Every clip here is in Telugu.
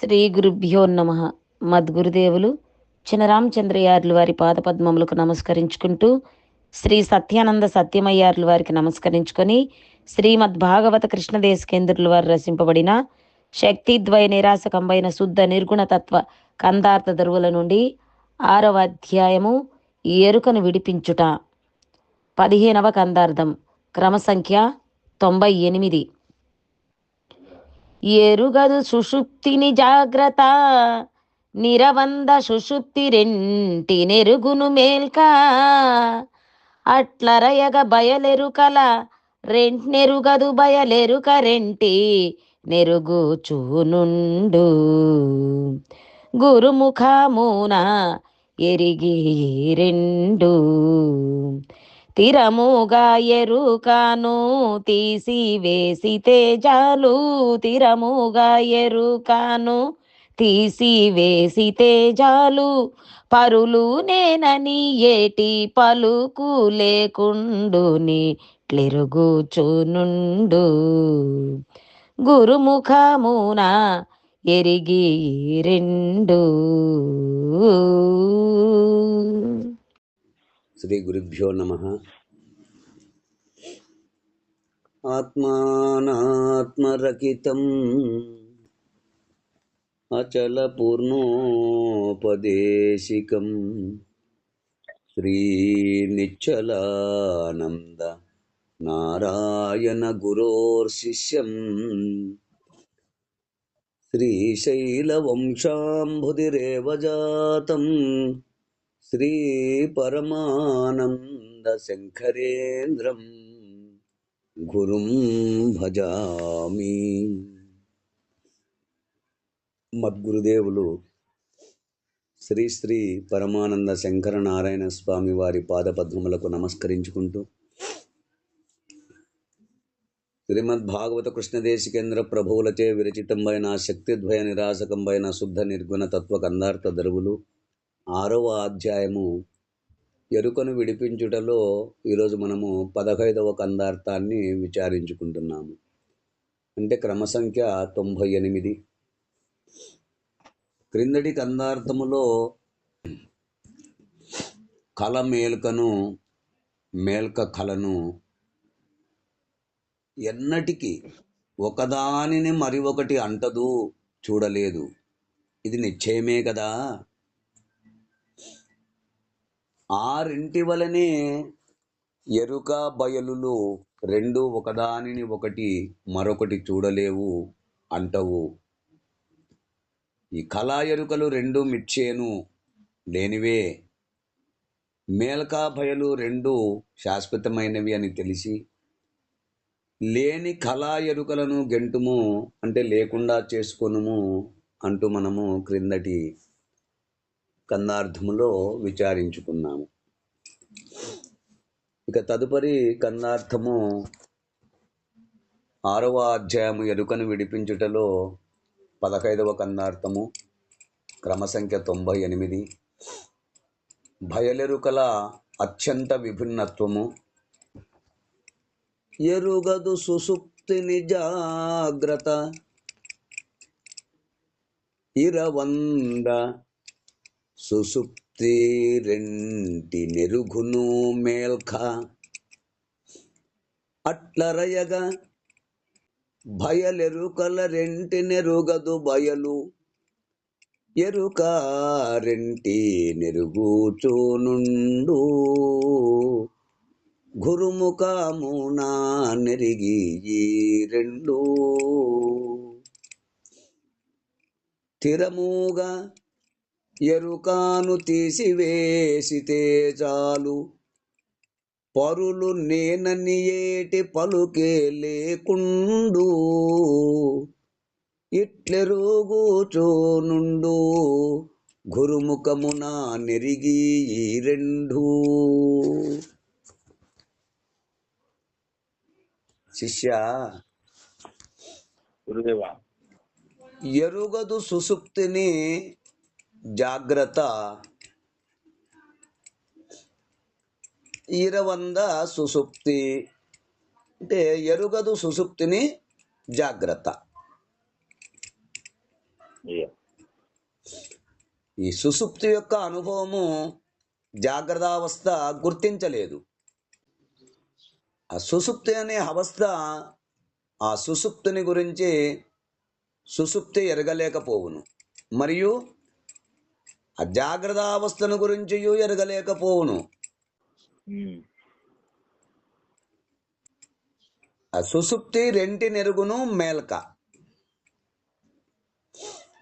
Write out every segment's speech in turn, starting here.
శ్రీ గురుభ్యో నమ. మద్గురుదేవులు చినరామచంద్రయార్లు వారి పాదపద్మములకు నమస్కరించుకుంటూ శ్రీ సత్యానంద సత్యమయ్యార్లు వారికి నమస్కరించుకొని శ్రీమద్ భాగవత కృష్ణదేశకేంద్రులు వారు రచింపబడిన శక్తిద్వయ నిరాశకంబైన శుద్ధ నిర్గుణ తత్వ కందార్థ దరువుల నుండి ఆరవ అధ్యాయము ఎరుకను విడిపించుట. పదిహేనవ కందార్థం. క్రమ సంఖ్య తొంభై ఎనిమిది. ఎరుగదు సుషుప్తిని జాగ్రత్త నిరవంద సుషుప్తి రెంటి నెరుగును మేల్క. అట్లరయగ బయలెరుకల రెంట్నెరుగదు బయలెరుక రెంటి నెరుగు చూనుండు గురుముఖమున ఎరిగి రెండు. తిరముగా ఎరుకాను తీసివేసితే జాలు తిరముగా ఎరుకాను తీసివేసితే జాలు పరులు నేనని ఏటి పలుకు లేకుండుని క్లిరుగుచునుండు గురుముఖమున ఎరిగి రెండు. శ్రీ గురుభ్యో నమ ఆత్మానాత్మరకితం అచలపూర్ణోపదేశికం శ్రీనిచ్చలానంద నారాయణ గురోర్శిష్యం శ్రీ పరమానంద శంకరేంద్రం. గురుం భజామి. మద్గురుదేవులు శ్రీ శ్రీ పరమానంద శంకర నారాయణ స్వామి వారి పాదపద్మములకు నమస్కరించుకుంటూ శ్రీమద్ భాగవత కృష్ణదేశికేంద్ర ప్రభువులచే విరచితంబైన శక్తిద్వయ నిరాశకంబైన శుద్ధ నిర్గుణ తత్వ కందార్థ దరువులు ఆరవ అధ్యాయము ఎరుకను విడిపించుటలో ఈరోజు మనము పదహైదవ కందార్థాన్ని విచారించుకుంటున్నాము. అంటే క్రమ సంఖ్య తొంభై ఎనిమిది. క్రిందటి కందార్థములో కల మేల్కను మేల్క కలను ఎన్నటికి ఒకదానిని మరి ఒకటి అంటదు చూడలేదు. ఇది నిశ్చయమే కదా? ఆరింటి వలనే ఎరుక బయలులు రెండు ఒకదానిని ఒకటి మరొకటి చూడలేవు అంటవు. ఈ కళా ఎరుకలు రెండు మిచ్చేను లేనివే. మేల్కా భయలు రెండు శాశ్వతమైనవి అని తెలిసి లేని కళా ఎరుకలను గెంటుము అంటే లేకుండా చేసుకొనుము అంటూ మనము క్రిందటి కన్నార్థములో విచారించుకున్నాము. ఇక తదుపరి కన్నార్థము ఆరవ అధ్యాయము ఎరుకను విడిపించుటలో పదహైదవ కన్నార్థము క్రమ సంఖ్య తొంభై ఎనిమిది. భయలెరుకల అత్యంత విభిన్నత్వము. ఎరుగదు సుసుప్తిని జాగ్రత్త ఇరవంద సుసుప్తి రెంటి నెరుగును మేల్ఖ అట్లరయగా భయలెరుకల రెంటి నెరుగదు బయలు. ఎరుక రెంటి నెరుగుచూనుండు. గురుముఖమునా నెరిగి ఈ రెండు స్థిరముగా ఎరుకాను తీసివేసితే చాలు. పరులు నేనని ఏటి పలుకే లేకుండు. ఇట్లెరుగుచోనుండు గురుముఖమున నెరిగి ఈ రెండు. శిష్య గురుదేవా ఎరుగదు సుసుప్తిని జాగ్రత్త. ఇరవంద సుసుప్తి అంటే ఎరుగదు సుసుప్తిని జాగ్రత్త. ఈ సుసుప్తి యొక్క అనుభవము జాగ్రత్తావస్థ గుర్తించలేదు. ఆ సుసుప్తి అనే అవస్థ ఆ సుసుప్తిని గురించి సుసుప్తి ఎరగలేకపోవును. మరియు ఆ జాగ్రత్తావస్థను గురించి ఎరగలేకపోవును సుసుప్తి రెంటి నెరుగును మేల్క.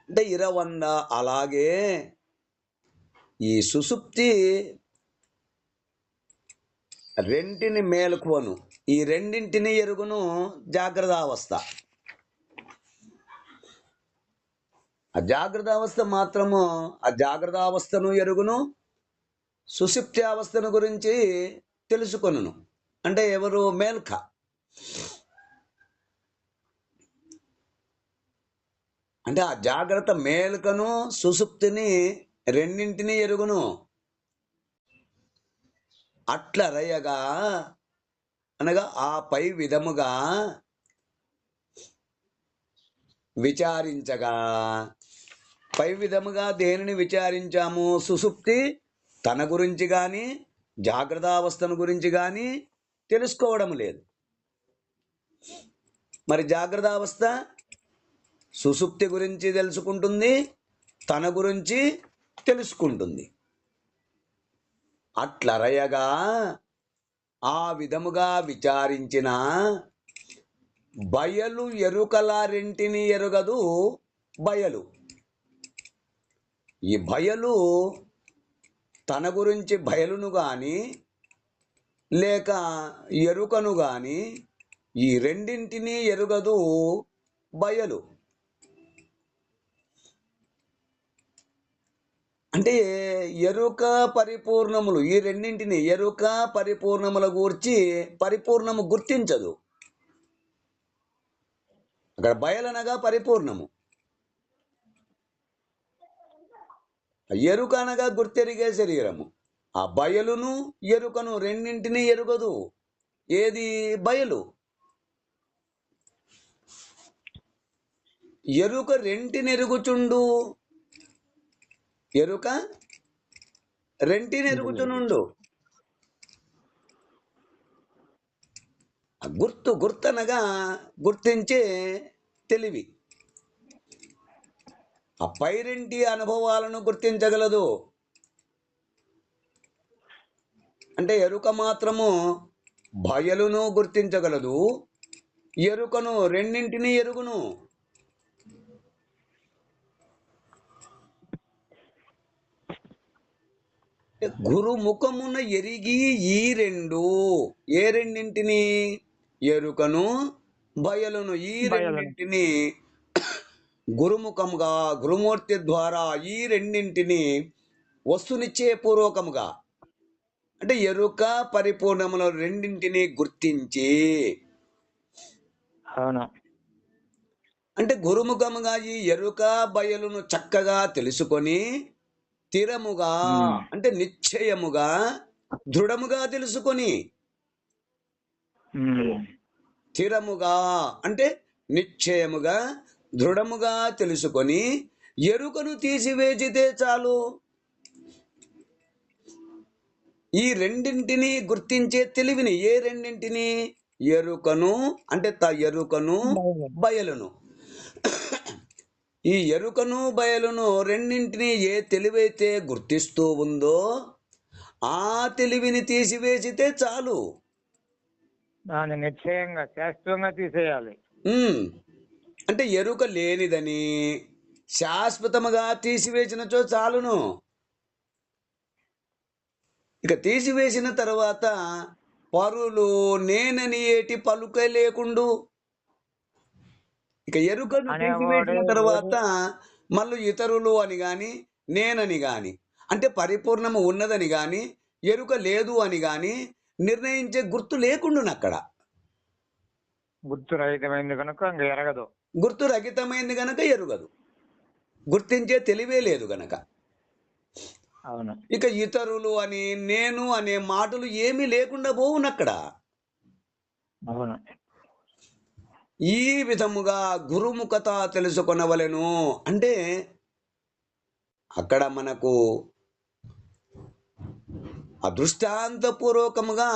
అంటే ఇరవంద అలాగే ఈ సుసుప్తి రెంటిని మేలుకువను ఈ రెండింటిని ఎరుగును జాగ్రత్త అవస్థ ఆ జాగ్రత్త అవస్థ మాత్రము ఆ జాగ్రత్త అవస్థను ఎరుగును సుషుప్తి అవస్థను గురించి తెలుసుకొనును. అంటే ఎవరు? మేల్క. అంటే ఆ జాగ్రత్త మేలుకను సుసుప్తిని రెండింటిని ఎరుగును. అట్ల రయగా అనగా ఆ పై విధముగా విచారించగా పై విధముగా దేనిని విచారించాము? సుసుప్తి తన గురించి కానీ జాగ్రత్తావస్థను గురించి కానీ తెలుసుకోవడం లేదు. మరి జాగ్రత్తావస్థ సుసుప్తి గురించి తెలుసుకుంటుంది తన గురించి తెలుసుకుంటుంది. అట్లరయగా ఆ విధముగా విచారించిన బయలు ఎరుకల రెంటిని ఎరుగదు బయలు. ఈ బయలు తన గురించి బయలును కానీ లేక ఎరుకను కానీ ఈ రెండింటినీ ఎరుగదు బయలు అంటే ఎరుక పరిపూర్ణములు ఈ రెండింటిని ఎరుక పరిపూర్ణముల గూర్చి పరిపూర్ణము గుర్తించదు. అక్కడ బయలనగా పరిపూర్ణము. ఎరుక అనగా గుర్తెరిగే శరీరము. ఆ బయలును ఎరుకను రెండింటిని ఎరుగదు. ఏది? బయలు. ఎరుక రెంటినెరుగుచుండు. ఎరుక రెంటినెరుగుచునుండు. ఆ గుర్తు గుర్తనగా గుర్తించే తెలివి. ఆ పైరింటి అనుభవాలను గుర్తించగలదు. అంటే ఎరుక మాత్రము బయలును గుర్తించగలదు. ఎరుకను రెండింటిని ఎరుగును. గురు ముఖమున ఎరిగి ఈ రెండు ఏ రెండింటిని? ఎరుకను బయలును ఈ. రెండింటిని గురుముఖముగా గురుమూర్తి ద్వారా ఈ రెండింటిని వస్తునిచ్చే పూర్వకముగా అంటే ఎరుక పరిపూర్ణముల రెండింటిని గుర్తించి అవును అంటే గురుముఖముగా ఈ ఎరుక బయలును చక్కగా తెలుసుకొని స్థిరముగా. అంటే నిశ్చయముగా దృఢముగా తెలుసుకొని. స్థిరముగా అంటే నిశ్చయముగా దృఢముగా తెలుసుకొని ఎరుకను తీసివేచితే చాలు. ఈ రెండింటిని గుర్తించే తెలివిని ఏ రెండింటిని? ఎరుకను అంటే త ఎరుకను బయలును. ఈ ఎరుకను బయలును రెండింటిని ఏ తెలివైతే గుర్తిస్తూ ఉందో ఆ తెలివిని తీసివేసితే చాలు. దాన్ని నిశ్చయంగా శాస్త్రంగా తీసేయాలి. అంటే ఎరుక లేనిదని శాశ్వతముగా తీసివేసినచో చాలును. ఇక తీసివేసిన తర్వాత పరులు నేనని ఏటి పలుక లేకుండు. ఇక ఎరుకను తీసివేసిన తర్వాత మళ్ళీ ఇతరులు అని గాని నేనని గాని అంటే పరిపూర్ణము ఉన్నదని గాని ఎరుక లేదు అని గాని నిర్ణయించే గుర్తు లేకుండును అక్కడ గుర్తు రహితమైంది కనుక ఇంక ఎరగదు. గుర్తు రహితమైంది గనక ఎరుగదు. గుర్తించే తెలివే లేదు గనక. అవును. ఇక ఇతరులు అని నేను అనే మాటలు ఏమీ లేకుండా పోవునక్కడ. అవును. ఈ విధముగా గురుముఖత తెలుసుకొనవలెను. అంటే అక్కడ మనకు అదృష్టాంతపూర్వకముగా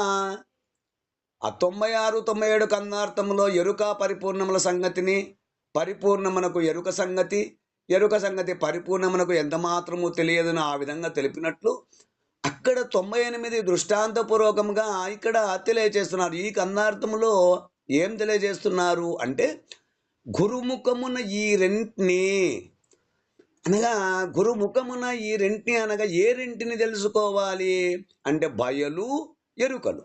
ఆ తొంభై ఆరు తొంభై ఏడు కందార్థములో ఎరుక పరిపూర్ణముల సంగతిని పరిపూర్ణమునకు ఎరుక సంగతి ఎరుక సంగతి పరిపూర్ణమునకు ఎంత మాత్రము తెలియదని ఆ విధంగా తెలిపినట్లు అక్కడ తొంభై ఎనిమిది దృష్టాంతపూర్వకంగా ఇక్కడ తెలియజేస్తున్నారు ఈ కందార్థములో ఏం తెలియజేస్తున్నారు అంటే గురుముఖమున ఈ రెంటిని అనగా గురుముఖమున ఈ రెంటిని అనగా ఏ రెంటిని తెలుసుకోవాలి అంటే బయలు ఎరుకలు.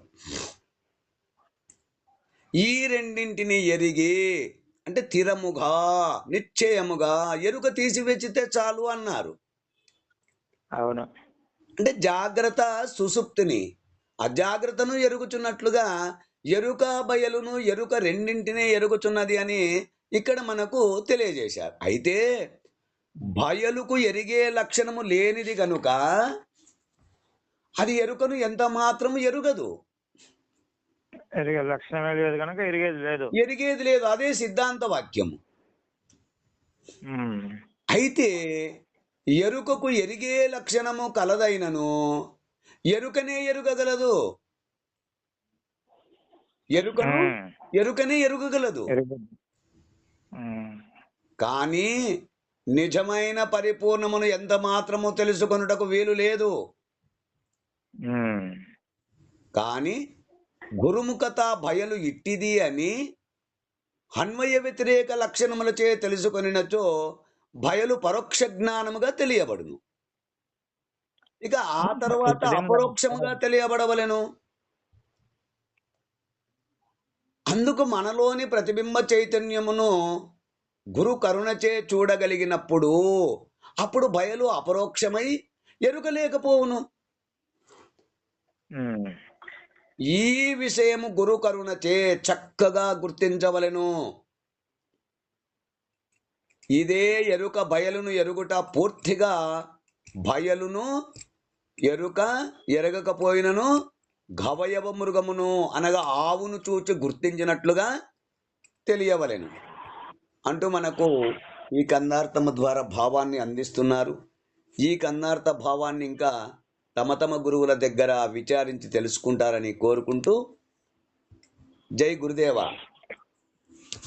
ఈ రెండింటిని ఎరిగి అంటే తిరముగా నిశ్చయముగా ఎరుక తీసివెచ్చితే చాలు అన్నారు. అవును. అంటే జాగ్రత్త సుసుప్తిని అజాగ్రత్తను ఎరుగుచున్నట్లుగా ఎరుక బయలును ఎరుక రెండింటినే ఎరుగుచున్నది అని ఇక్కడ మనకు తెలియజేశారు. అయితే బయలుకు ఎరిగే లక్షణము లేనిది గనుక అది ఎరుకను ఎంత మాత్రము ఎరుగదు. ఎరిగే లక్షణమే లేదు కనుక ఎరిగేది లేదు ఎరిగేది లేదు అదే సిద్ధాంత వాక్యము. అయితే ఎరుకకు ఎరిగే లక్షణము కలదైనను ఎరుకనే ఎరుగగలదు ఎరుకను. ఎరుకనే ఎరుగగలదు. కానీ నిజమైన పరిపూర్ణమును ఎంత మాత్రము తెలుసుకొనుటకు వీలు లేదు. కానీ గురుముఖత భయలు ఇట్టిది అని అన్వయ వ్యతిరేక లక్షణములచే తెలుసుకొనినచో భయలు పరోక్ష జ్ఞానముగా తెలియబడును. ఇక ఆ తర్వాత అపరోక్షముగా తెలియబడవలెను? అందుకు మనలోని ప్రతిబింబ చైతన్యమును గురు కరుణచే చూడగలిగినప్పుడు అప్పుడు బయలు అపరోక్షమై ఎరుకలేకపోవును. ఈ విషయము గురు కరుణచే చక్కగా గుర్తించవలెను. ఇదే ఎరుక బయలును ఎరుగుట పూర్తిగా బయలును ఎరుక ఎరగకపోయినను గవయవ మృగమును అనగా ఆవును చూచి గుర్తించినట్లుగా తెలియవలెను. అంటూ మనకు ఈ కందార్థము ద్వారా భావాన్ని అందిస్తున్నారు. ఈ కందార్థ భావాన్ని ఇంకా తమ తమ గురువుల దగ్గర విచారించి తెలుసుకుంటారని కోరుకుంటూ జై గురుదేవా.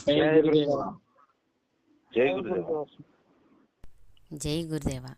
జై గురుదేవ. జై గురుదేవ.